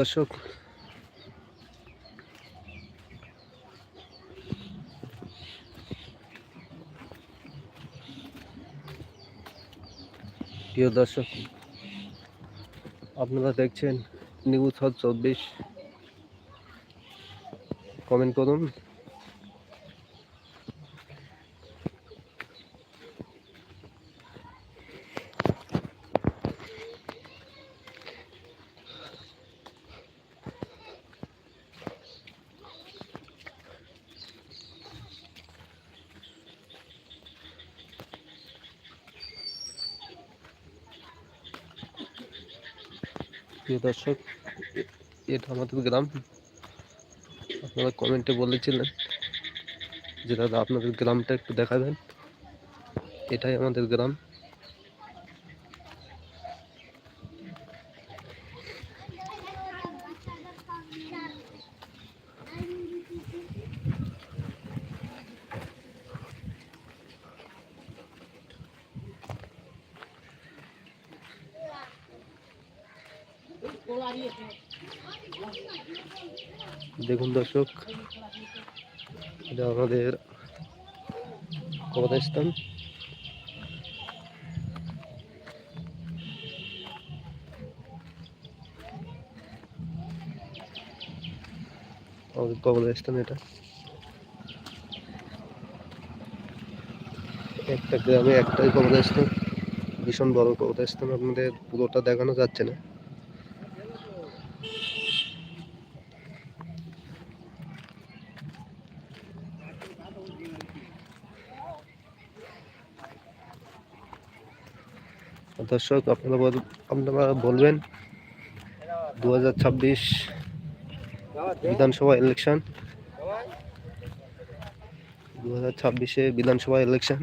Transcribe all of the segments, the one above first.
দর্শক। প্রিয় দর্শক আপনারা দেখছেন নিউজ হল চব্বিশ। কমেন্ট করুন। প্রিয় দর্শক এটা আমাদের গ্রাম। আপনারা কমেন্টে বলেছিলেন যে, দাদা, আপনাদের গ্রামটা একটু দেখাবেন। এটাই আমাদের গ্রাম। দেখুন দর্শক, এটা আমাদের কবরস্থান আমাদের এটা। একটা গ্রামে একটাই কবরস্থান, ভীষণ বড় কবরস্থান। আপনাদের পুরোটা দেখানো যাচ্ছে না। দর্শক, আপনারা আপনারা বলবেন দু হাজার ছাব্বিশ বিধানসভা ইলেকশন দু হাজার ছাব্বিশে বিধানসভা ইলেকশন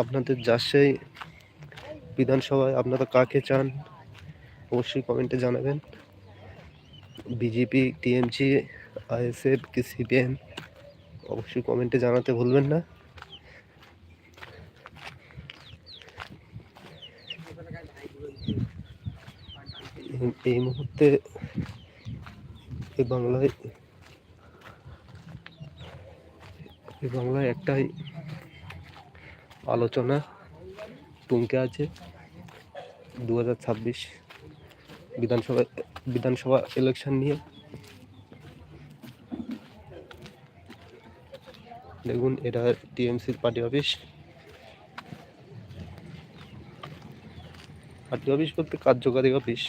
আপনাদের যাসেই বিধানসভায় আপনারা কাকে চান, অবশ্যই কমেন্টে জানাবেন। বিজেপি, টিএমসি, আইএসএফ, কি সিপিএম, অবশ্যই কমেন্টে জানাতে ভুলবেন না। এই- মুহূর্তে এই বাংলায় এই বাংলায় একটাই আলোচনা টুমকে আছে। দু হাজার ছাব্বিশ বিধানসভা বিধানসভা ইলেকশন নিয়ে। দেখুন, এটা টিএমসির পার্টি অফিস। পার্টি অফিস বলতে কার্যকারী অফিস।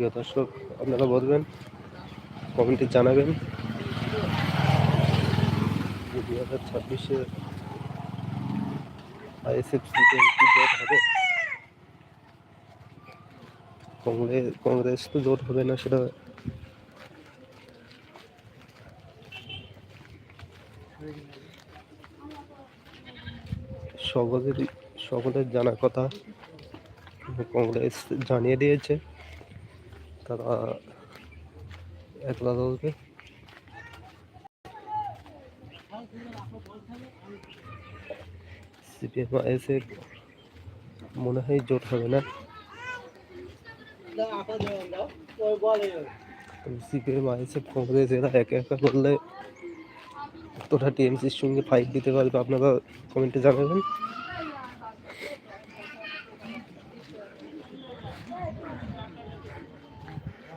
প্রিয় দর্শক, আপনারা বলবেন, কমেন্টে জানাবেন। দু হাজার ছাব্বিশে আইএসএফ কি জোট হবে? কংগ্রেস কংগ্রেস তো জোট হবে না সেটা। সকলেরই সকলের জানার কথা কংগ্রেস জানিয়ে দিয়েছে। তারা একলা দলকে। সিপিএম এসে মনে হয় জোট হবে না। সিপিএম আইএসএফ কংগ্রেস এরা একা একা করলে তোরা টিএমসির সঙ্গে ফাইট দিতে পারবে। আপনারা কমেন্টে জানাবেন।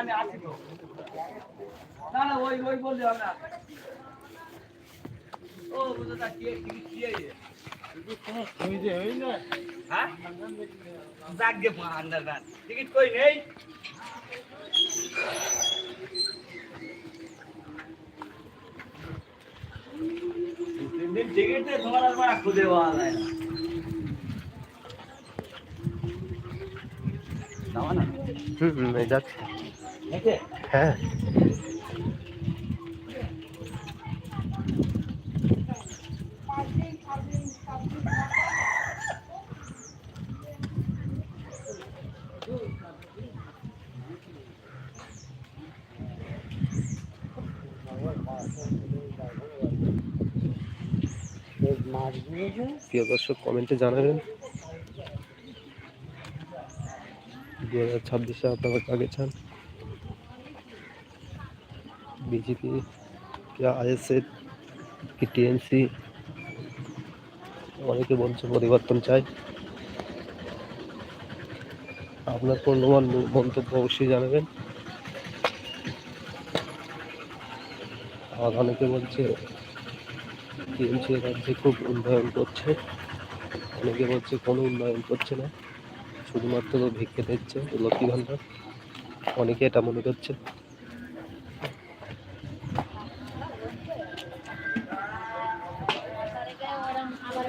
আমি আসি তো। না না ওই ওই বললে হবে না। ও কি কি কি হ্যাঁ? টিকিট কই নেই? তিন দিন টিকিট দিয়ে তোমার আর বড় পাওয়া যায় না। হুম যাচ্ছে। হ্যাঁ। প্রিয় দর্শক কমেন্টে জানাবেন। দু হাজার ছাব্বিশে আপনারা কাকে চান? बीजेपी क्या आईएसएफ কি টিএমসি অনেকে বলছে পরিবর্তন চাই আপনার পূর্ণমান মন্তব্য অবশ্যই জানাবেন আর অনেকে বলছে টিএমসি রাজ্যে খুব উন্নয়ন করছে অনেকে বলছে কোনো উন্নয়ন করছে না শুধুমাত্র ভিক্ষে দিচ্ছে লক্ষ্মী ভাণ্ডার অনেকে এটা মনে করছে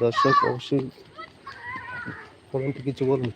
দর্শক অবশ্যই কমেন্টে কিছু বলুন